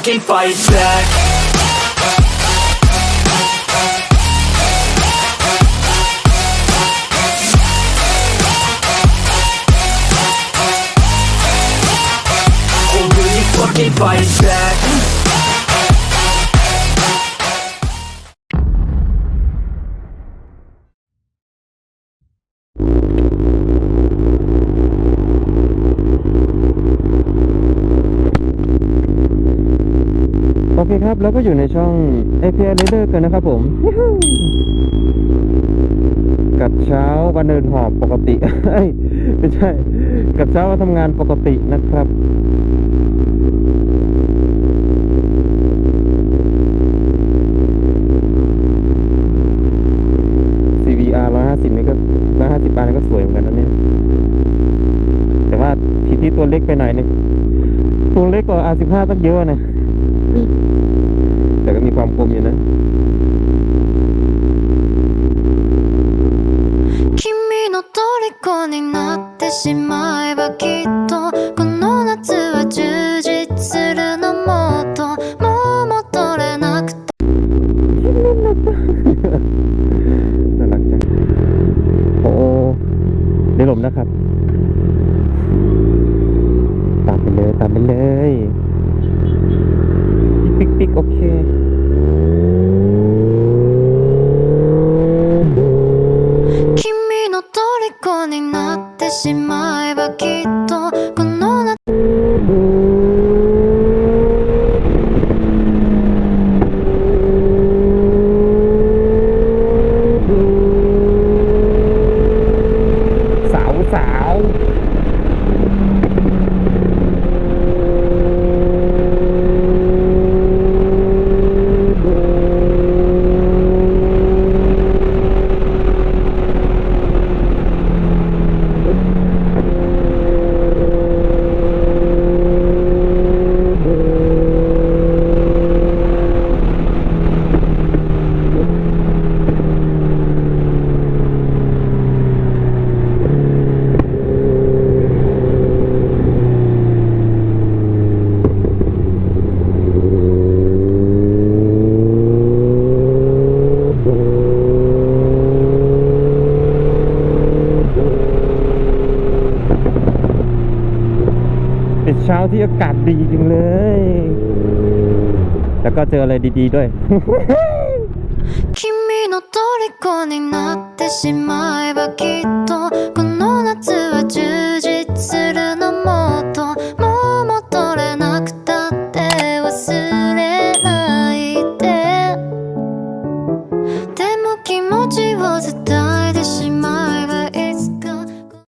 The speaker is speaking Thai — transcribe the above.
fucking fight back fucking fight back? โอเคครับ แล้วก็อยู่ในช่อง API Leader กันนะครับผม กับเช้าวันเดินหอบปกติเอ้ยไม่ใช่ กับเช้าวันทำงานปกตินะครับ CVR 150นี่ก็150บาทนี่ก็สวยเหมือนกันนะเนี่ย แต่ว่าทีที่ตัวเล็กไปหน่อยนึงตัวเล็กกว่า R15 ตั้งเยอะนะ แต่ก็มีความคมอยู่นะ 君の虜になってしまえばきっとこの夏は充実するのもっともう戻れなくて น่ารักจังโอ้ได้ลมนะครับ ปิกโอเค เป็นเช้าที่อากาศดีจริงเลย แล้วก็เจออะไรดีๆด้วย 君の虜になってしまえ